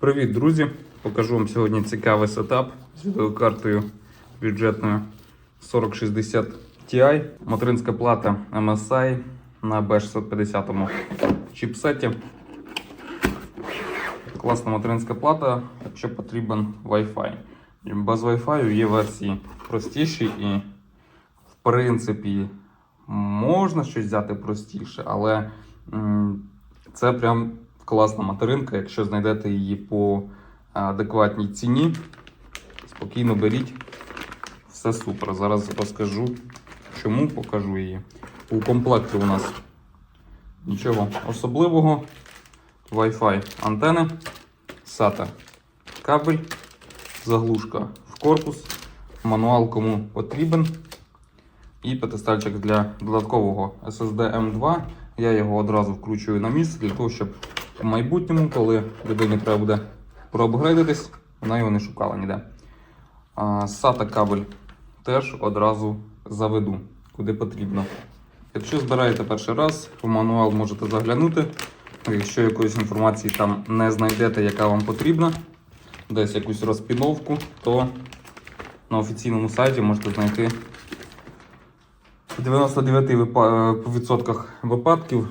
Привіт, друзі! Покажу вам сьогодні цікавий сетап з відеокартою бюджетною 4060 Ti. Материнська плата MSI на B650 чіпсеті. Класна материнська плата, якщо потрібен Wi-Fi. Без Wi-Fi є версії простіші і, в принципі, можна щось взяти простіше, але це прям класна материнка. Якщо знайдете її по адекватній ціні, спокійно беріть. Все супер. Зараз розкажу, чому покажу її. У комплекті у нас нічого особливого. Wi-Fi антени, SATA кабель, заглушка в корпус, мануал кому потрібен. І п'ятистальчик для додаткового SSD M2. Я його одразу вкручую на місце для того, щоб в майбутньому, коли людині треба буде проапгрейдитись, вона його не шукала ніде. SATA кабель теж одразу заведу, куди потрібно. Якщо збираєте перший раз, по мануал можете заглянути. Якщо якоїсь інформації там не знайдете, яка вам потрібна, десь якусь розпіновку, то на офіційному сайті можете знайти в 99% випадків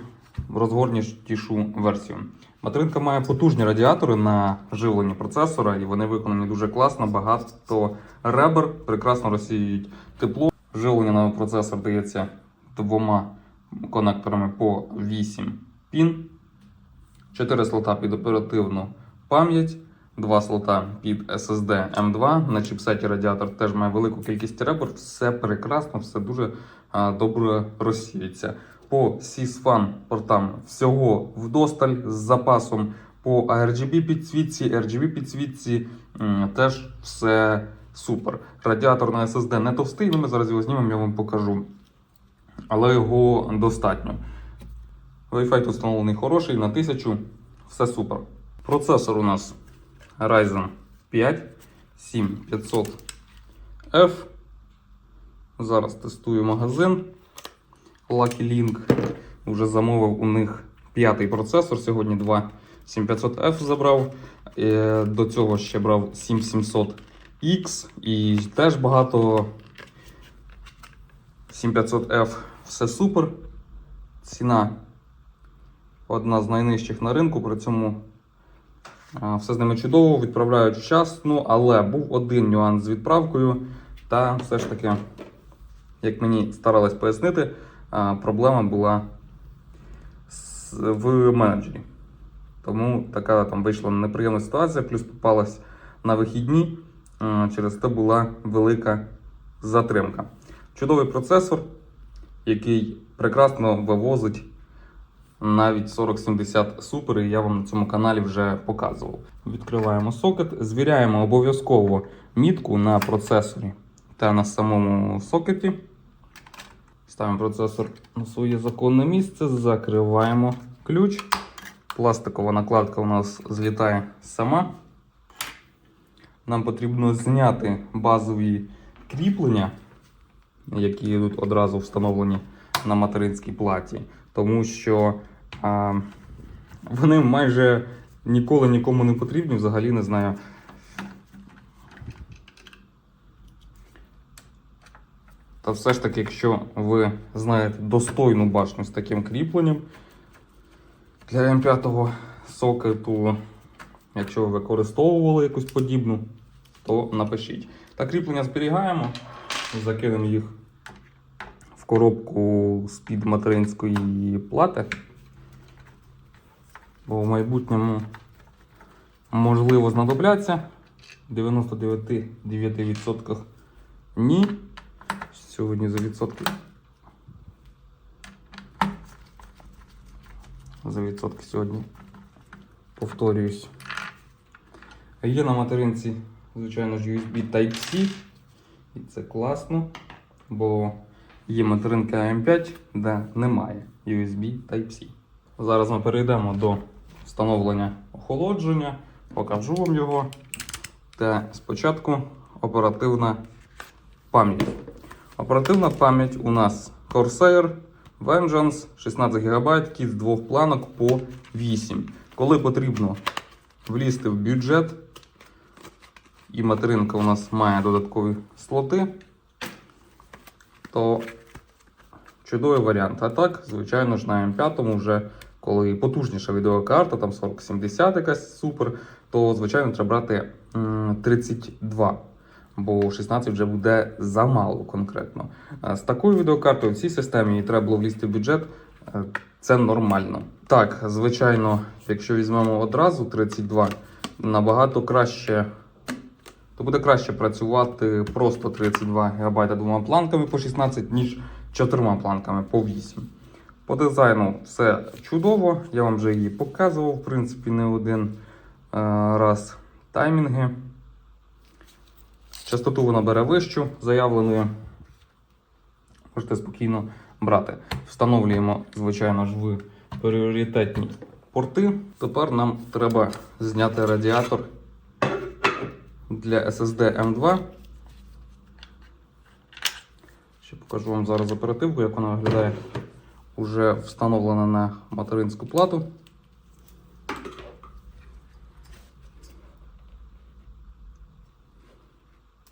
розгорнішішу версію. Материнка має потужні радіатори на живлення процесора, і вони виконані дуже класно, багато ребер, прекрасно розсіюють тепло. Живлення на процесор дається двома конекторами по 8 пін. 4 слота під оперативну пам'ять, 2 слота під SSD M2. На чіпсеті радіатор теж має велику кількість ребер. Все прекрасно, все дуже добре розсіється. По CSFAN портам всього вдосталь з запасом. По RGB підсвітці, RGB підсвітці теж все супер. Радіатор на SSD не товстий, ну ми зараз його знімемо, я вам покажу. Але його достатньо. Wi-Fi встановлений хороший на 1000, все супер. Процесор у нас Ryzen 5 7500F. Зараз тестую магазин Lucky Link. Вже замовив у них п'ятий процесор. Сьогодні два 7500F забрав. Е, До цього ще брав 7700X і теж багато 7500F. Все супер. Ціна одна з найнижчих на ринку, при цьому все з ними чудово, відправляють вчасно, але був один нюанс з відправкою. Та все ж таки, як мені старались пояснити, проблема була в менеджері. Тому така там вийшла неприємна ситуація, плюс попалась на вихідні. Через це була велика затримка. Чудовий процесор, який прекрасно вивозить навіть 4070 Super, і я вам на цьому каналі вже показував. Відкриваємо сокет, звіряємо обов'язково мітку на процесорі та на самому сокеті. Ставимо процесор на своє законне місце, закриваємо ключ. Пластикова накладка у нас злітає сама. Нам потрібно зняти базові кріплення, які йдуть одразу встановлені на материнській платі, тому що а, вони майже ніколи нікому не потрібні, взагалі не знаю. Та все ж таки, якщо ви знаєте достойну башню з таким кріпленням для М5 сокету, якщо ви використовували якусь подібну, то напишіть. Та кріплення зберігаємо, закинемо їх в коробку з-під материнської плати. Бо в майбутньому можливо знадобляться. В 99% ні. Сьогодні за відсотки. За відсотки сьогодні повторююсь. Є на материнці, звичайно ж, USB Type-C. І це класно, бо є материнка M5, де немає USB Type-C. Зараз ми перейдемо до встановлення охолодження, покажу вам його. Та спочатку оперативна пам'ять. Оперативна пам'ять у нас Corsair Vengeance 16 ГБ, кіт з двох планок по 8. Коли потрібно влізти в бюджет, і материнка у нас має додаткові слоти, то чудовий варіант. А так, звичайно ж, на М5 вже коли потужніша відеокарта, там 4070 якась супер, то звичайно треба брати 32. Бо 16 вже буде замало конкретно. З такою відеокартою в цій системі їй треба було влізти в бюджет. е, Це нормально. Так, звичайно, якщо візьмемо одразу 32, набагато краще, то буде краще працювати просто 32 ГБ двома планками по 16, ніж чотирма планками по 8. По дизайну все чудово. Я вам вже її показував, в принципі, не один е, раз. Таймінги. Частоту вона бере вищу заявленою. Можете спокійно брати. Встановлюємо, звичайно ж, в пріоритетні порти. Тепер нам треба зняти радіатор для SSD M2. Ще покажу вам зараз оперативку, як вона виглядає. Уже встановлена на материнську плату.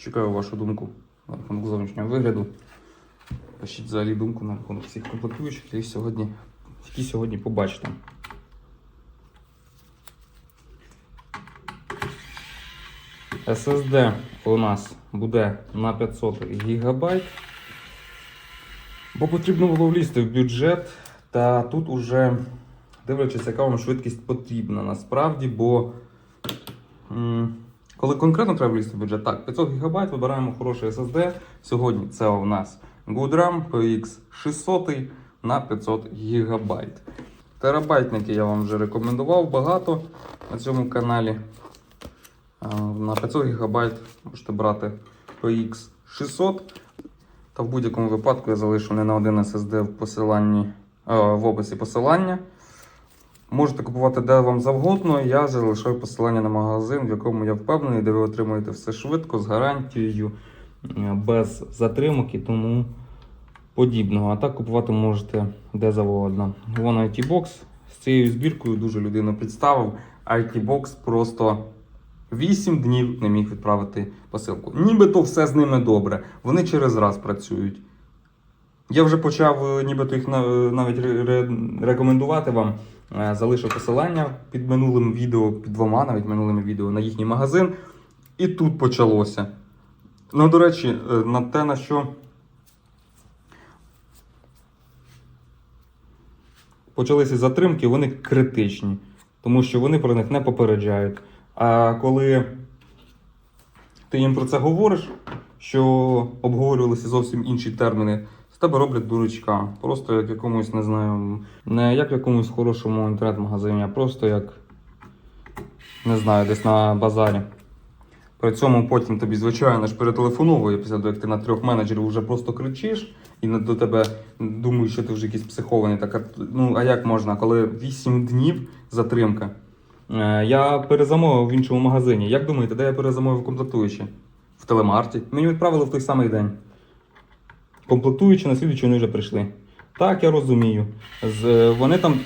Чекаю вашу думку на рахунок зовнішнього вигляду. Пишіть взагалі думку на рахунок всіх комплектуючих, які сьогодні, які сьогодні побачите. SSD у нас буде на 500 ГБ. Бо потрібно було влізти в бюджет, та тут уже дивлячись, яка вам швидкість потрібна насправді, бо коли конкретно треба влізти в бюджет, так, 500 ГБ вибираємо хороший SSD. Сьогодні це у нас GoodRAM PX 600 на 500 ГБ. Терабайтники я вам вже рекомендував багато на цьому каналі. На 500 ГБ можете брати PX 600. Та в будь-якому випадку я залишу не на один SSD в посиланні, е, в описі посилання. Можете купувати де вам завгодно. Я залишаю посилання на магазин, в якому я впевнений, де ви отримуєте все швидко, з гарантією, е, без затримок і тому подібного. А так купувати можете де завгодно. Вон IT-Box з цією збіркою дуже людину представив. IT-Box просто 8 днів не міг відправити посилку. Нібито все з ними добре. Вони через раз працюють. Я вже почав е, нібито їх навіть ре- ре- рекомендувати вам. Е, Залишив посилання під минулим відео, під двома навіть минулими відео на їхній магазин. І тут почалося. Ну, до речі, е, на те, на що почалися затримки, вони критичні, тому що вони про них не попереджають. А коли ти їм про це говориш, що обговорювалися зовсім інші терміни, тебе роблять дурачка. Просто як якомусь, не знаю, не як в якомусь хорошому інтернет-магазині, а просто як, не знаю, десь на базарі. При цьому потім тобі, звичайно ж, перетелефоновує після того, як ти на трьох менеджерів вже просто кричиш, і до тебе думають, що ти вже якийсь психований. Так, ну, а як можна, коли 8 днів затримка? Е, Я перезамовив в іншому магазині. Як думаєте, де я перезамовив комплектуючі? В телемарті. Мені відправили в той самий день. Комплектуючі на слідуючий вони вже прийшли. Так, я розумію. З, вони там.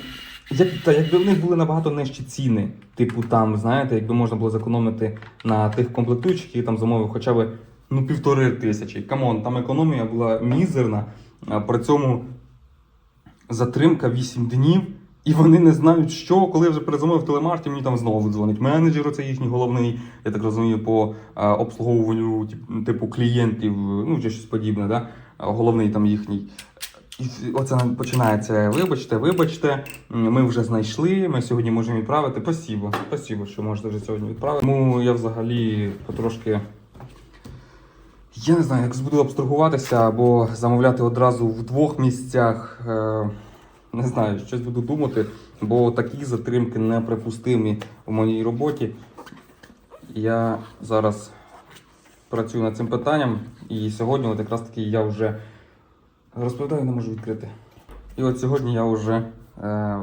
Як, та якби в них були набагато нижчі ціни. Типу там, знаєте, якби можна було зекономити на тих комплектуючих, які там замовив хоча б ну, півтори тисячі. Камон, там економія була мізерна. При цьому затримка 8 днів. І вони не знають, що, коли я вже перезамовив телемарті, мені там знову дзвонить менеджер, це їхній головний, я так розумію, по е, обслуговуванню типу клієнтів, ну чи щось подібне, да? А головний там їхній. І оце починається. Вибачте, вибачте, ми вже знайшли, ми сьогодні можемо відправити. Спасибо, спасибо, що можете вже сьогодні відправити. Тому я взагалі потрошки. Я не знаю, як буду абстрагуватися або замовляти одразу в двох місцях. Е, не знаю, щось буду думати, бо такі затримки неприпустимі в моїй роботі. Я зараз працюю над цим питанням, і сьогодні, от якраз таки, я вже розповідаю, не можу відкрити. І от сьогодні я вже е,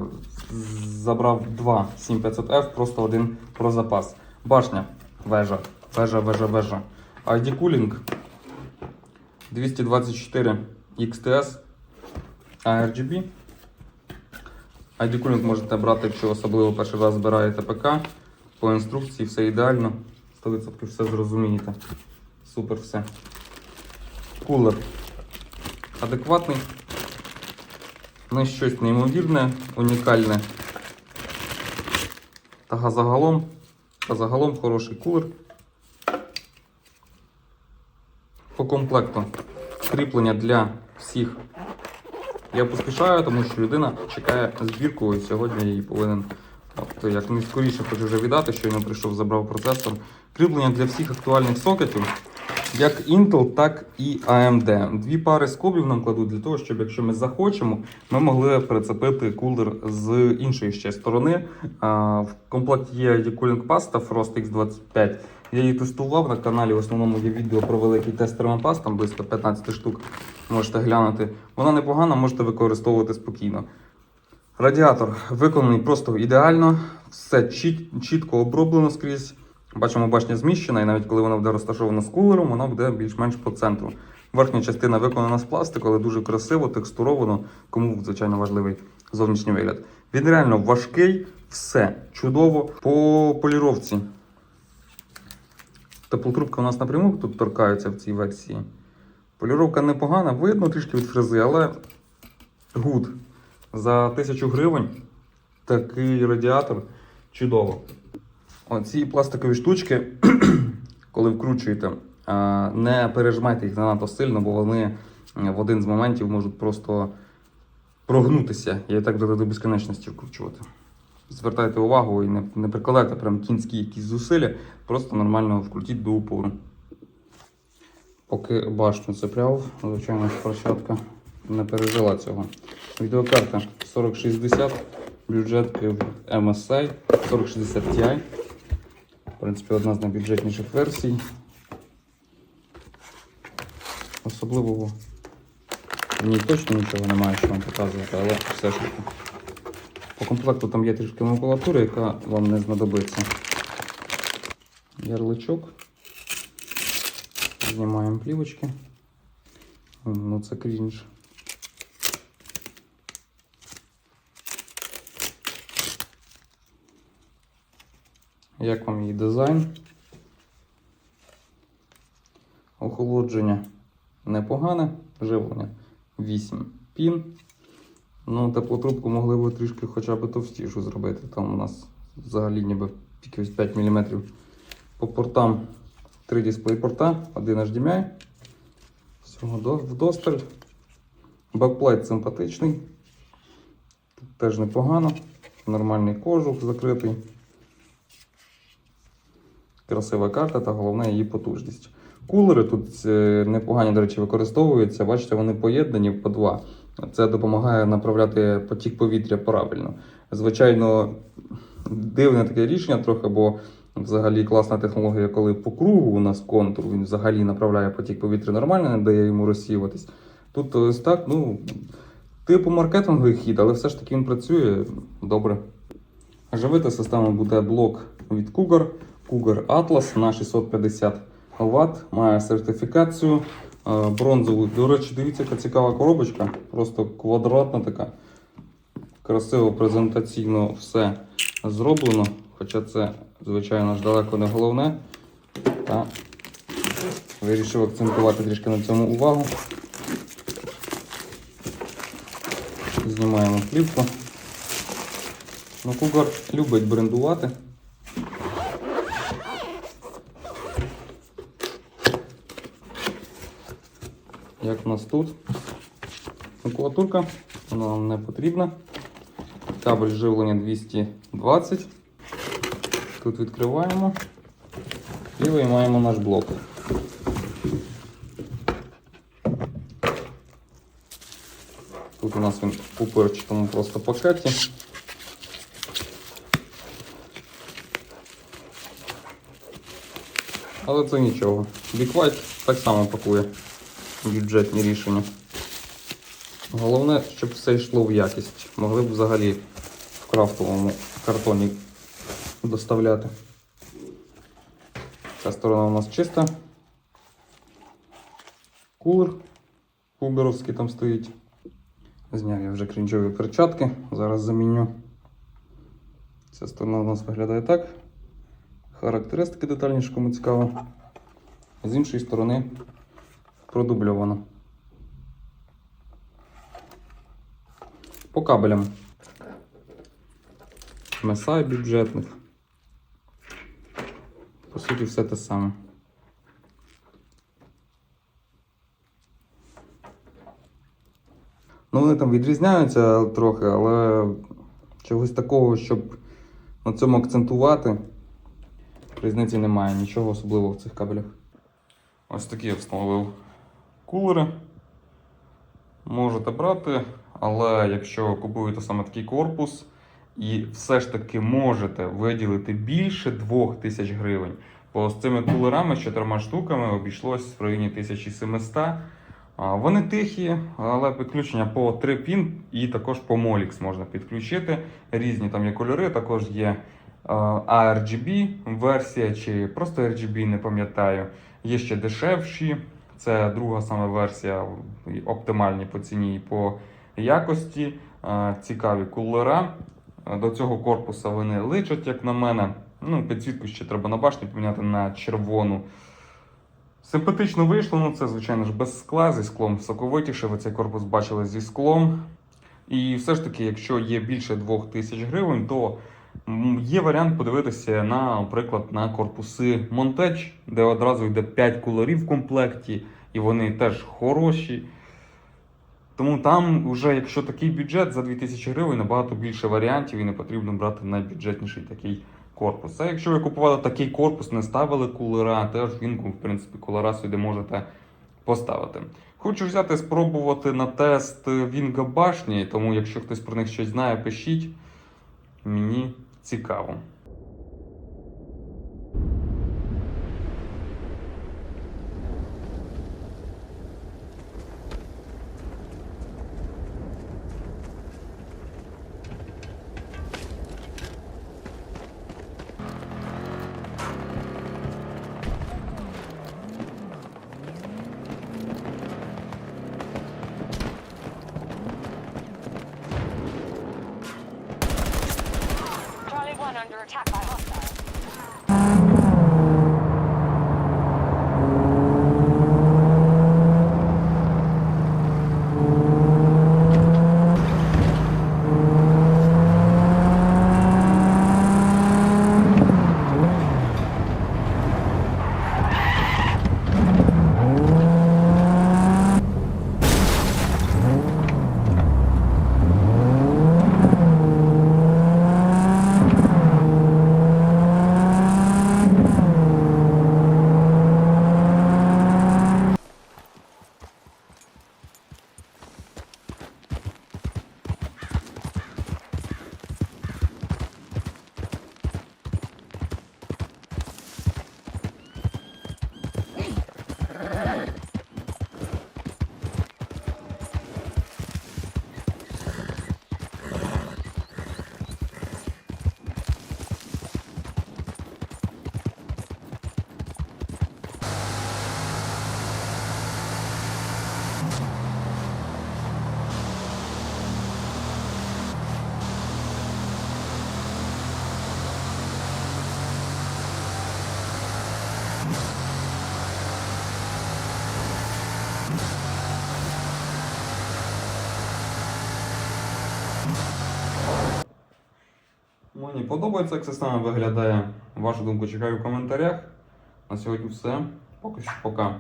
забрав два 7500F, просто один про запас. Башня, вежа, вежа, вежа, вежа. ID Cooling 224 XTS ARGB. ID Cooling можете брати, якщо особливо перший раз збираєте ПК. По інструкції все ідеально. 100% все зрозумієте. Супер все. Кулер адекватний. Не щось неймовірне, унікальне. Та загалом, та загалом хороший кулер. По комплекту кріплення для всіх. Я поспішаю, тому що людина чекає збірку і сьогодні я її повинен. От як найскоріше хочу вже віддати, щойно прийшов, забрав процесор. Кріплення для всіх актуальних сокетів, як Intel, так і AMD. Дві пари скобів нам кладуть для того, щоб якщо ми захочемо, ми могли прицепити кулер з іншої ще сторони. В комплекті є Cooling паста Frost X25. Я її тестував на каналі. В основному є відео про великий тест термопаст, там близько 15 штук. Можете глянути. Вона непогана, можете використовувати спокійно. Радіатор виконаний просто ідеально, все чіт- чітко оброблено скрізь. Бачимо, башня зміщена, і навіть коли вона буде розташована з кулером, вона буде більш-менш по центру. Верхня частина виконана з пластику, але дуже красиво, текстуровано, кому звичайно важливий зовнішній вигляд. Він реально важкий, все чудово. По поліровці. Теплотрубка у нас напряму тут торкається в цій версії. Поліровка непогана, видно трішки від фрези, але гуд. За 1000 гривень такий радіатор чудово. Оці пластикові штучки, коли вкручуєте, не пережимайте їх занадто сильно, бо вони в один з моментів можуть просто прогнутися і так до безконечності вкручувати. Звертайте увагу і не, не прикладайте прям кінські якісь зусилля, просто нормально вкрутіть до упору. Поки башню цепляв, звичайно, площадка не пережила цього. Відеокарта 4060, бюджет MSI 4060 Ti. В принципі, одна з найбюджетніших версій. Особливого в ній точно нічого немає, що вам показувати, але все ж таки. По комплекту там є трішки макулатури, яка вам не знадобиться. Ярличок. Знімаємо плівочки. Ну це крінж. Як вам її дизайн? Охолодження непогане, живлення 8 пін. Ну, теплотрубку могли б трішки хоча б товстішу зробити. Там у нас взагалі ніби тільки ось 5 мм. По портам 3 дисплей-порта, один HDMI. Всього вдосталь. Бекплейт симпатичний. Тут теж непогано. Нормальний кожух закритий. Красива карта та головне її потужність. Кулери тут е, непогані, до речі, використовуються. Бачите, вони поєднані по два. Це допомагає направляти потік повітря правильно. Звичайно, дивне таке рішення трохи, бо взагалі класна технологія, коли по кругу у нас контур, він взагалі направляє потік повітря нормально, не дає йому розсіюватись. Тут ось так, ну, типу маркетинговий хід, але все ж таки він працює добре. Живити система буде блок від Cougar, Cougar Atlas на 650 Вт, має сертифікацію е, бронзову. До речі, дивіться, яка цікава коробочка, просто квадратна така. Красиво презентаційно все зроблено, хоча це, звичайно ж, далеко не головне. Та вирішив акцентувати трішки на цьому увагу. Знімаємо плівку. Ну, Cougar любить брендувати. Як у нас тут? Макулатурка, вона нам не потрібна. Кабель живлення 220. Тут відкриваємо і виймаємо наш блок. Тут у нас він в пупирчатому просто пакеті. Але це нічого. Big White так само пакує Бюджетні рішення. Головне, щоб все йшло в якість. Могли б взагалі в крафтовому картоні доставляти. Ця сторона у нас чиста. Кулер куберовський там стоїть. Зняв я вже крінжові перчатки. Зараз заміню. Ця сторона у нас виглядає так. характеристики детальніше, кому цікаво. З іншої сторони продубльовано. По кабелям. MSI бюджетних. По суті, все те саме. Ну, вони там відрізняються трохи, але чогось такого, щоб на цьому акцентувати, різниці немає, нічого особливого в цих кабелях. Ось такі я встановив кулери. Можете брати, але якщо купуєте саме такий корпус і все ж таки можете виділити більше 2000 гривень, бо з цими кулерами з чотирма штуками обійшлось в районі 1700. Вони тихі, але підключення по 3 пін і також по Molix можна підключити. Різні там є кольори, також є е, ARGB версія чи просто RGB, не пам'ятаю. Є ще дешевші. Це друга саме версія, оптимальні по ціні і по якості. Е, Цікаві кулера. До цього корпуса вони личать, як на мене. Ну, підсвітку ще треба на башні поміняти на червону. Симпатично вийшло, ну це, звичайно ж, без скла, зі склом соковитіше. Ви цей корпус бачили зі склом. І все ж таки, якщо є більше 2000 гривень, то є варіант подивитися, наприклад, на корпуси Montage, де одразу йде 5 кулерів в комплекті, і вони теж хороші. Тому там, вже, якщо такий бюджет за 2000 гривень, набагато більше варіантів і не потрібно брати найбюджетніший такий корпус. А якщо ви купували такий корпус, не ставили кулера, теж він, в принципі, кулера сюди можете поставити. Хочу взяти спробувати на тест Вінга башні, тому якщо хтось про них щось знає, пишіть. Мені цікаво. Мені подобається, як система виглядає. Вашу думку чекаю в коментарях. На сьогодні все. Поки що пока.